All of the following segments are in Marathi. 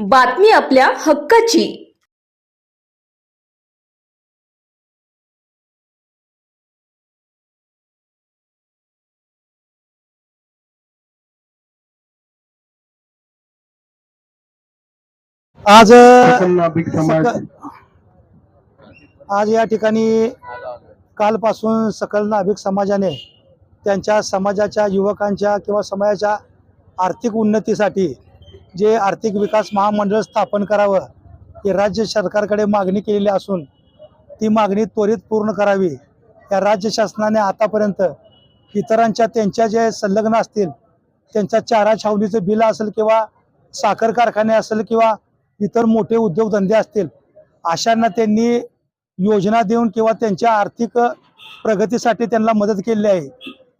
बातमी आपल्या हक्काची. आज आज या ठिकाणी कालपासून सकल नाभिक समाजाने त्यांच्या समाजाच्या युवकांच्या किंवा समाजाच्या आर्थिक उन्नतीसाठी जे आर्थिक विकास महामंडळ स्थापन करावं ही राज्य सरकारकडे मागणी केलेली असून ती मागणी त्वरित पूर्ण करावी. या राज्य शासनाने आतापर्यंत इतरांच्या त्यांच्या जे संलग्न असतील त्यांच्या चारा छावणीचं बिल असेल किंवा साखर कारखाने असेल किंवा इतर मोठे उद्योगधंदे असतील अशांना त्यांनी योजना देऊन किंवा त्यांच्या आर्थिक प्रगतीसाठी त्यांना मदत केलेली आहे.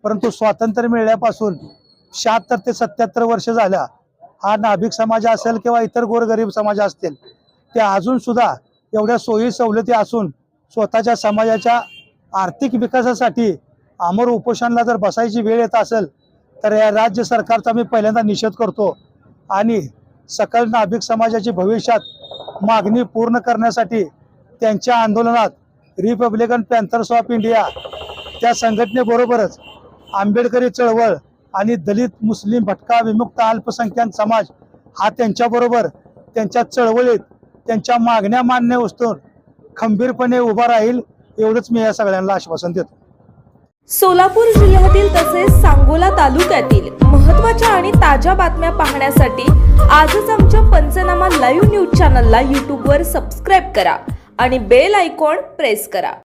परंतु स्वातंत्र्य मिळाल्यापासून शहात्तर ते सत्याहत्तर वर्ष झाल्या हा नाभिक समाज असेल किंवा इतर गोरगरीब समाज असतील ते अजून सुद्धा एवढ्या सोयी सवलती असून स्वतःच्या समाजाच्या आर्थिक विकासासाठी अमर उपोषणाला जर बसायची वेळ येत असेल तर या राज्य सरकारचा मी पहिल्यांदा निषेध करतो. आणि सकल नाभिक समाजाची भविष्यात मागणी पूर्ण करण्यासाठी त्यांच्या आंदोलनात रिपब्लिकन पॅन्थर्स ऑफ इंडिया त्या संघटनेबरोबरच आंबेडकरी चळवळ आणि दलित मुस्लिम भटका विमुक्त अल्पसंख्याक समाज हा त्यांच्याबरोबर त्यांच्या चळवळीत त्यांच्या मागण्या मान्य वस्तून खंबीरपणे उभा राहील एवढंच मी या सगळ्यांना आश्वासन देतो. सोलापूर जिल्ह्यातील तसेच सांगोला तालुक्यातील महत्त्वाच्या आणि ताज्या बातम्या पाहण्यासाठी आजच आमच्या पंचनामा लाईव्ह न्यूज चॅनलला यूट्यूबवर सबस्क्राईब करा आणि बेल आयकॉन प्रेस करा.